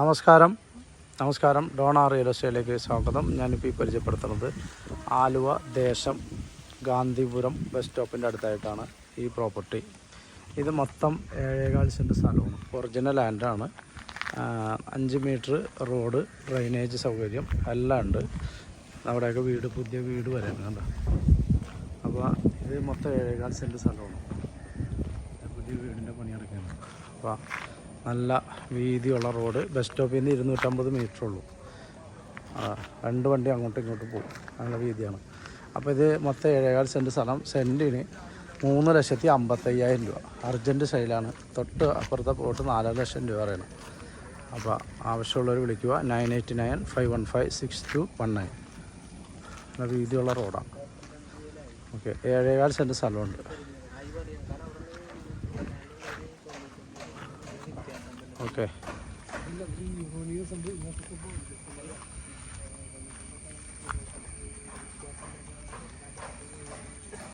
നമസ്കാരം. നമസ്കാരം. Donna real എസ്റ്റേറ്റിലേക്ക് സ്വാഗതം. ഞാനിപ്പോൾ ഈ പരിചയപ്പെടുത്തുന്നത് ആലുവ ദേശം ഗാന്ധിപുരം ബസ് സ്റ്റോപ്പിന്റെ അടുത്തായിട്ടാണ് ഈ പ്രോപ്പർട്ടി. ഇത് മൊത്തം ഏഴേകാൽ സെന്റ് സ്ഥലമാണ്. ഒറിജിനൽ ലാൻഡാണ്. അഞ്ച് മീറ്റർ റോഡ് ഡ്രൈനേജ് സൗകര്യം എല്ലാം ഉണ്ട്. അവിടെയൊക്കെ വീട് പുതിയ വീട് വരെ കണ്ടോ? അപ്പോൾ ഇത് മൊത്തം ഏഴേകാൽ സെന്റ് സ്ഥലമാണ്. പുതിയ വീടിന്റെ പണി നടക്കുകയാണ് അപ്പോൾ നല്ല വീതിയുള്ള റോഡ്. ബസ് സ്റ്റോപ്പിൽ നിന്ന് ഇരുന്നൂറ്റമ്പത് മീറ്റർ ഉള്ളൂ. രണ്ട് വണ്ടി അങ്ങോട്ടും ഇങ്ങോട്ടും പോകും. നല്ല വീതിയാണ്. അപ്പോൾ ഇത് മൊത്തം ഏഴേകാൽ സെന്റ് സ്ഥലം. സെന്റിന് മൂന്ന് ലക്ഷത്തി അമ്പത്തയ്യായിരം രൂപ. അർജന്റ് സെയിലാണ് തൊട്ട് അപ്പുറത്തെ പ്ലോട്ട് നാലര ലക്ഷം രൂപ പറയണം. അപ്പോൾ ആവശ്യമുള്ളവർ വിളിക്കുക. Nine eight nine five one five six two one nine. നല്ല വീതിയുള്ള റോഡാണ് ഓക്കെ. ഏഴേകാൽ സെന്റ് സ്ഥലമുണ്ട്. ഓക്കെ